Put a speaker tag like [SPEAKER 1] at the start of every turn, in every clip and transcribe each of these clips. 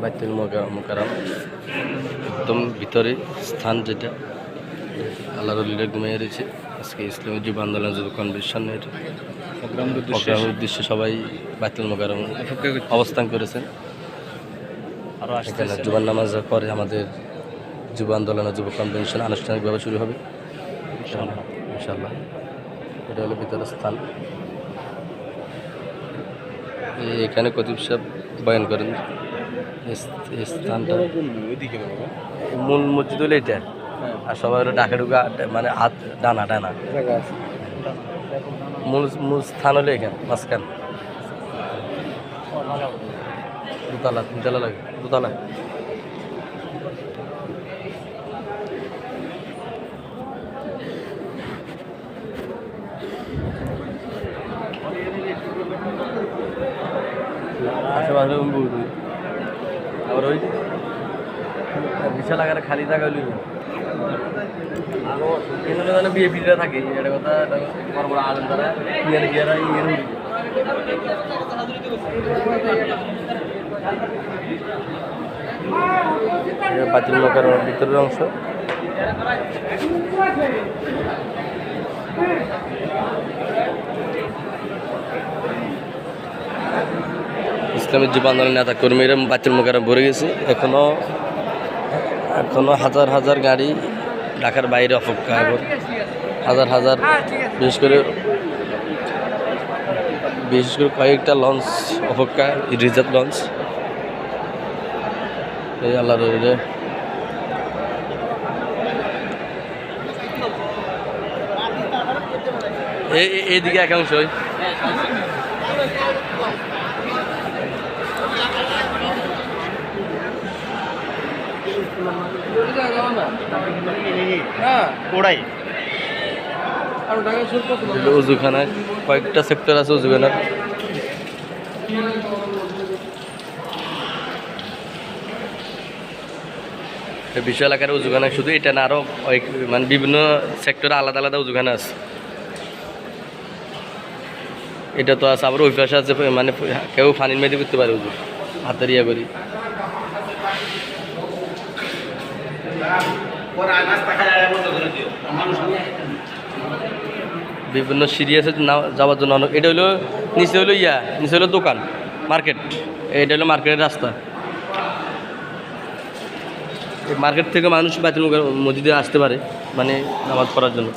[SPEAKER 1] বাইতুল মোকারম একদম ভিতরে স্থান যেটা আল্লাহ রলিরা ঘুমিয়ে রয়েছে। আজকে ইসলামী যুব আন্দোলন যুব কনভেনশনের প্রোগ্রামের উদ্দেশ্যে সবাই বাইতুল মোকারম অবস্থান করেছেন। এখানে জুবান নামাজ পরে আমাদের যুব আন্দোলন যুব কনভেনশন আনুষ্ঠানিকভাবে শুরু হবে। ইনশাল্লাহ এটা হলো ভিতরের স্থান। এখানে কতিব সাহেব বয়ান করেন। স্থানটা। মূল মসজিদ হলো এটা। আর সবাই হলো ডাকে ঢুকা মানে হাত ডানা ডানা মূল মূল স্থান হলো এখানে, মাঝখান। দুতলা, তিনতলা লাগে দুতলা আশেপাশে বুঝি আবার ওই বিশাল আকারে খালি জায়গা হইল। এখানে মানে বিএপিরা থাকে, এটা কথা বড় বড় আলেম তারা ইয়ার ইয়ারা ইয়ের বাতিল লোকের ভিতরের অংশ। ইসলামের যুব আন্দোলন নেতা কর্মীরা বাতিল মোকারা ভরে গেছে। এখনও এখনও হাজার হাজার গাড়ি ঢাকার বাইরে অপেক্ষা এবং হাজার হাজার, বিশেষ করে বিশেষ করে কয়েকটা লঞ্চ অপেক্ষা রিজার্ভ লঞ্চ এই আল্লাহ রহিলে এই এই- এইদিকে একাংশ
[SPEAKER 2] ওড়াই
[SPEAKER 1] এগুলো কয়েকটা সেক্টর আছে উজুখানা এই বিশাল আকারে উজুখানা শুধু এটা না আরও মানে বিভিন্ন সেক্টরে আলাদা আলাদা উজুখানা আছে। এটা তো আছে আবার ওই পাশে আছে মানে কেউ ফানির মেয়েদি করতে পারে উজু হাতের ইয়া করি। বিভিন্ন সিরিয়াসে যাওয়ার জন্য অনেক এটা হলো নিচে হলো ইয়া, নিচে হলো দোকান, মার্কেট। এটা হলো মার্কেটের রাস্তা। মার্কেট থেকে মানুষ বাতিল মসজিদে আসতে পারে মানে নামাজ পড়ার জন্য।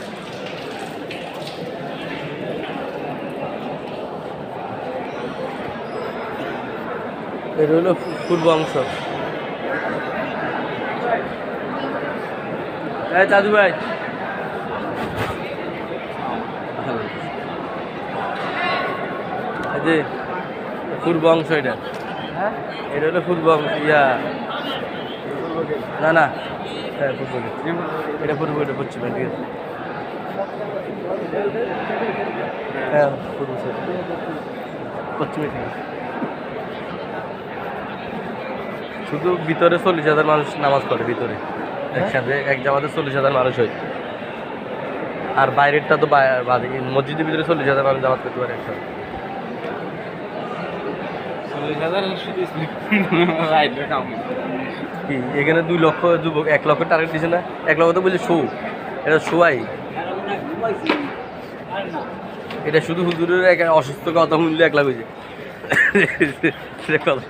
[SPEAKER 1] এটা হলো পূর্ব অংশ। এই দাদু ভাই। এই যে পূর্ব অংশ এটা। এটা হলো পূর্ব অংশ ইয়া। না না। হ্যাঁ পূর্ব এটা পূর্ব এটা পশ্চিম ঠিক আছে। হ্যাঁ পূর্ব। পশ্চিমে ঠিক আছে। শুধু ভিতরে চল্লিশ হাজার মানুষ নামাজ পড়ে ভিতরে। একসাথে এক জামাতে চল্লিশ হাজার মানুষ হয়। আর বাইরেরটা তো বাদে মসজিদের ভিতরে চল্লিশ হাজার মানুষ জামাত করতে পারে একসাথে। কি এখানে দুই লক্ষ যুবক এক লক্ষ টার্গেট দিছে না? এক লক্ষ তো বলছে শো। এটা শোয়াই। এটা শুধু হুজুরের এক অসুস্থ কথা মূল্য এক লাখ হয়েছে কথা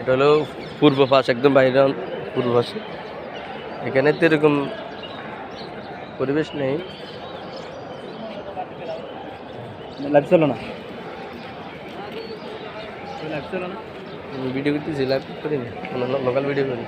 [SPEAKER 1] এটা হলো পূর্ব পাশ একদম বাইরে পূর্ব পাশে। এখানে তো এরকম পরিবেশ নেই।
[SPEAKER 2] লাইভ চলো না।
[SPEAKER 1] ভিডিও করতেছি লাইভ করিনি লোকাল ভিডিও করি